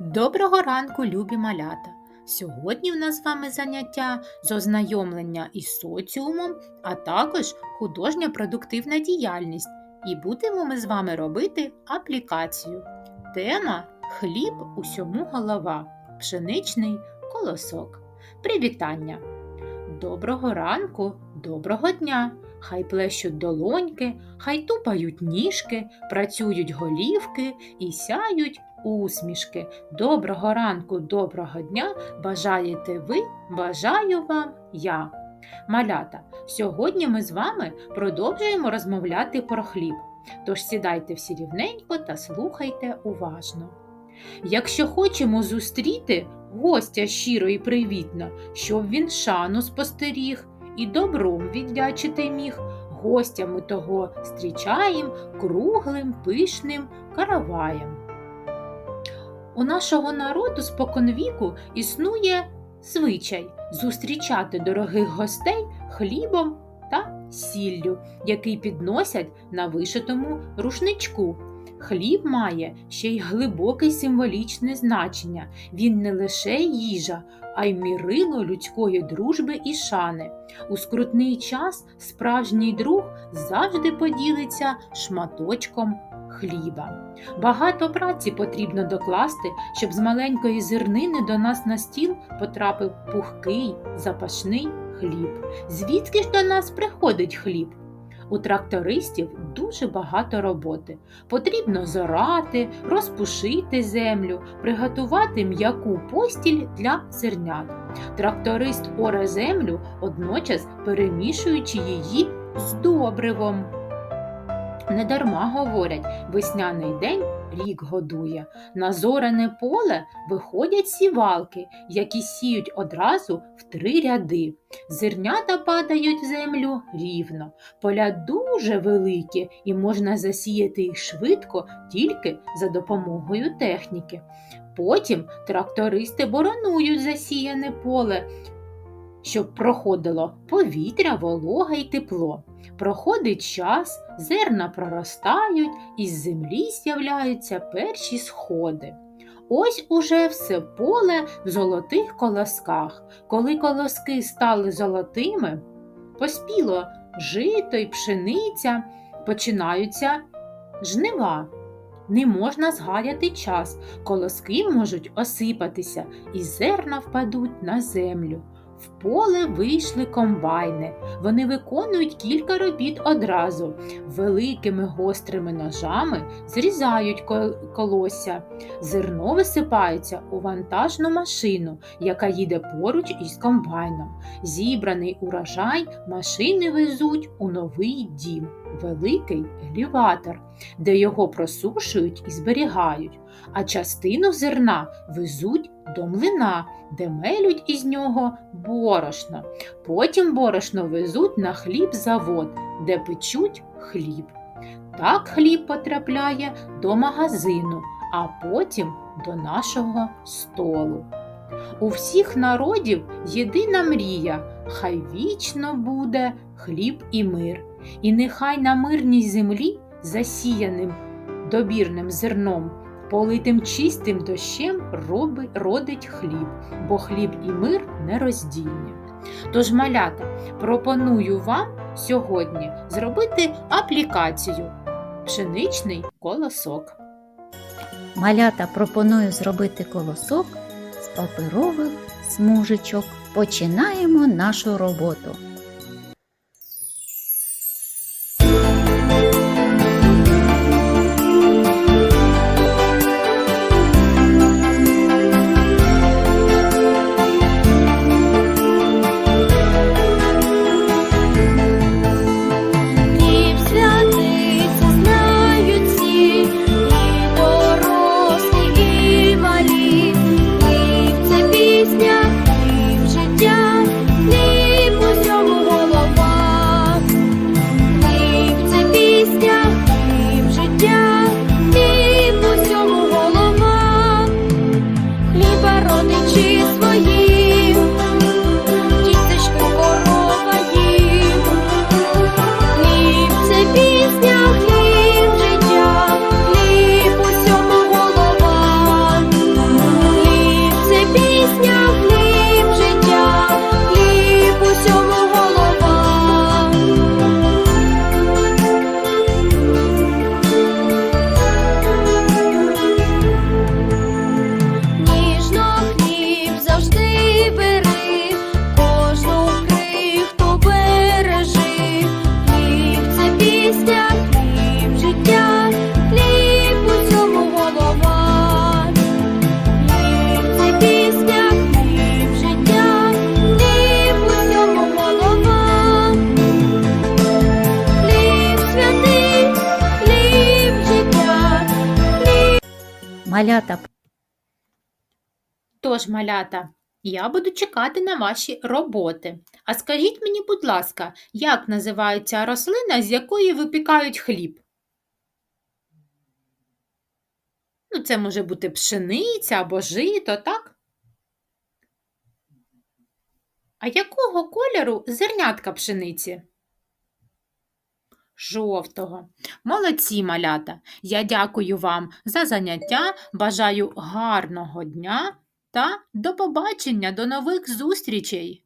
Доброго ранку, любі малята! Сьогодні в нас з вами заняття з ознайомлення із соціумом, а також художня продуктивна діяльність. І будемо ми з вами робити аплікацію. Тема Хліб усьому голова. Пшеничний колосок. Привітання! Доброго ранку, доброго дня! Хай плещуть долоньки, хай тупають ніжки, працюють голівки і сяють усмішки. Доброго ранку, доброго дня! Бажаєте ви, бажаю вам я. Малята, сьогодні ми з вами продовжуємо розмовляти про хліб. Тож сідайте всі рівненько та слухайте уважно. Якщо хочемо зустріти гостя щиро і привітно, щоб він шану спостеріг і добром віддячити міг, гостя ми того зустрічаєм круглим пишним караваєм. У нашого народу споконвіку існує звичай зустрічати дорогих гостей хлібом та сіллю, який підносять на вишитому рушничку. Хліб має ще й глибоке символічне значення. Він не лише їжа, а й мірило людської дружби і шани. У скрутний час справжній друг завжди поділиться шматочком хліба. Багато праці потрібно докласти, щоб з маленької зернини до нас на стіл потрапив пухкий, запашний хліб. Звідки ж до нас приходить хліб? У трактористів дуже багато роботи. Потрібно зорати, розпушити землю, приготувати м'яку постіль для зернят. Тракторист оре землю, одночас перемішуючи її з добривом. Недарма говорять, весняний день рік годує. На зорене поле виходять сівалки, які сіють одразу в три ряди. Зернята падають в землю рівно. Поля дуже великі і можна засіяти їх швидко тільки за допомогою техніки. Потім трактористи боронують засіяне поле, щоб проходило повітря, волога й тепло. Проходить час, зерна проростають, із землі з'являються перші сходи. Ось уже все поле в золотих колосках. Коли колоски стали золотими, поспіло жито й пшениця, починаються жнива. Не можна згаяти час, колоски можуть осипатися, і зерна впадуть на землю. В поле вийшли комбайни. Вони виконують кілька робіт одразу. Великими гострими ножами зрізають колосся. Зерно висипається у вантажну машину, яка їде поруч із комбайном. Зібраний урожай машини везуть у новий дім, великий елеватор, де його просушують і зберігають, а частину зерна везуть до млина, де мелють із нього борошно. Потім борошно везуть на хлібзавод, де печуть хліб. Так хліб потрапляє до магазину, а потім до нашого столу. У всіх народів єдина мрія, хай вічно буде хліб і мир, і нехай на мирній землі, засіяним добірним зерном, политим чистим дощем родить хліб, бо хліб і мир нероздільні. Тож, малята, пропоную вам сьогодні зробити аплікацію пшеничний колосок. Малята пропоную зробити колосок з паперових смужечок. Починаємо нашу роботу. Малята, Тож, малята, я буду чекати на ваші роботи. А скажіть мені, будь ласка, як називається рослина, з якої випікають хліб? Ну, це може бути пшениця або жито, так? А якого кольору зернятка пшениці? Жовтого. Молодці, малята. Я дякую вам за заняття. Бажаю гарного дня та до побачення, до нових зустрічей!